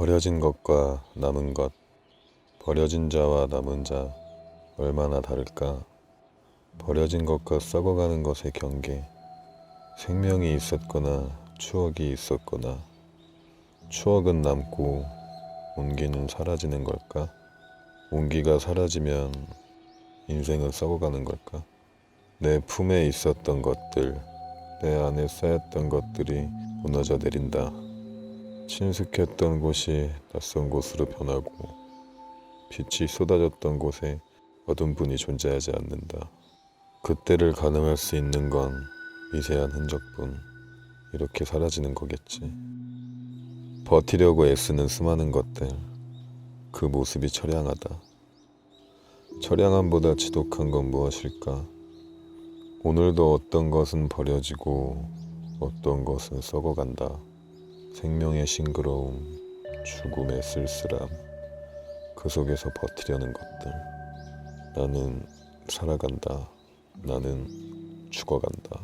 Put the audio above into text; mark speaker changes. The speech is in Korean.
Speaker 1: 버려진 것과 남은 것, 버려진 자와 남은 자, 얼마나 다를까? 버려진 것과 썩어가는 것의 경계, 생명이 있었거나 추억이 있었거나, 추억은 남고 온기는 사라지는 걸까? 온기가 사라지면 인생은 썩어가는 걸까? 내 품에 있었던 것들, 내 안에 쌓였던 것들이 무너져 내린다. 친숙했던 곳이 낯선 곳으로 변하고 빛이 쏟아졌던 곳에 어두운 분이 존재하지 않는다. 그때를 가늠할 수 있는 건 미세한 흔적뿐 이렇게 사라지는 거겠지. 버티려고 애쓰는 수많은 것들 그 모습이 처량하다. 처량함보다 지독한 건 무엇일까? 오늘도 어떤 것은 버려지고 어떤 것은 썩어간다. 생명의 싱그러움, 죽음의 쓸쓸함, 그 속에서 버티려는 것들. 나는 살아간다. 나는 죽어간다.